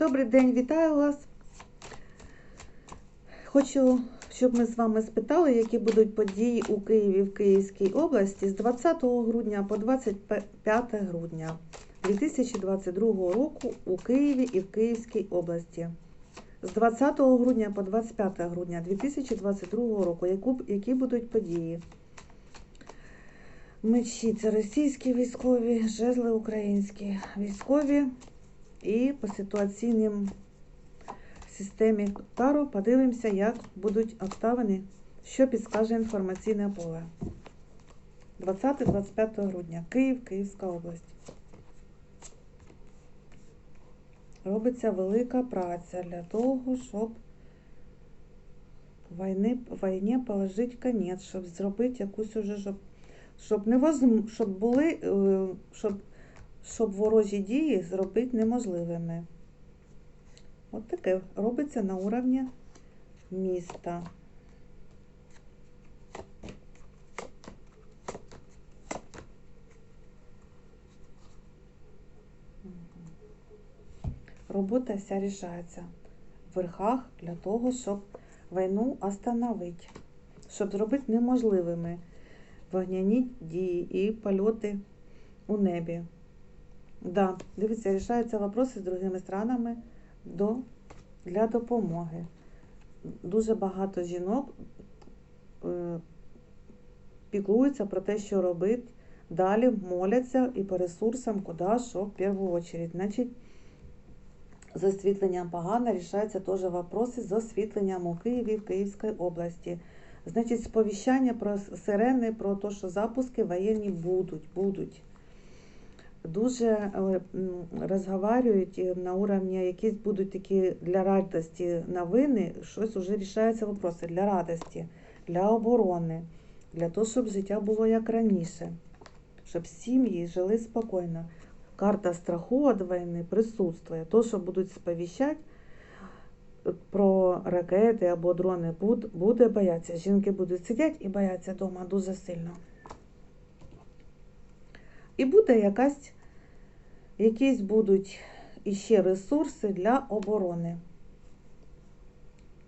Добрий день, вітаю вас. Хочу, щоб ми з вами спитали, які будуть події у Києві в Київській області з 20 грудня по 25 грудня 2022 року у Києві і в Київській області. З 20 грудня по 25 грудня 2022 року, які будуть події? Мечі це російські військові, жезли українські військові. І по ситуаційним системі Таро подивимося, як будуть обставини, що підскаже інформаційне поле. 20-25 грудня. Київ, Київська область. Робиться велика праця для того, щоб війни, війні положити конець, щоб зробити якусь уже, щоб, щоб, невозм, щоб були, е, щоб щоб ворожі дії зробити неможливими. От таке робиться на уровні міста. Робота вся рішається в верхах для того, щоб війну остановити, щоб зробити неможливими вогняні дії і польоти у небі. Да, дивіться, рішаються вопроси з другими странами до, для допомоги. Дуже багато жінок е, піклуються про те, що робити. Далі моляться і по ресурсам, куди, що в першу очередь. Значить, з освітленням погано рішаються теж вопроси з освітленням у Києві, в Київській області. Значить, сповіщання про сирени, про те, що запуски воєнні будуть, будуть дуже розговорюють е, на уровні, якісь будуть такі для радості новини, щось вже рішаються вопроси для радості, для оборони, для того, щоб життя було як раніше, щоб сім'ї жили спокійно. Карта страху від війни присутствує. То, що будуть сповіщати е, про ракети або дрони, буде боятися. Жінки будуть сидіти і бояться вдома дуже сильно. І буде якась, якісь будуть іще ресурси для оборони.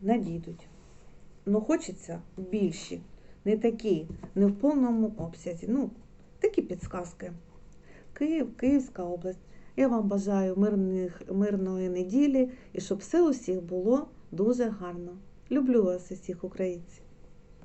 Надійдуть. Ну, хочеться більші, не такі, не в повному обсязі. Ну, такі підсказки. Київ, Київська область. Я вам бажаю мирних, мирної неділі і щоб все у всіх було дуже гарно. Люблю вас усіх, українці.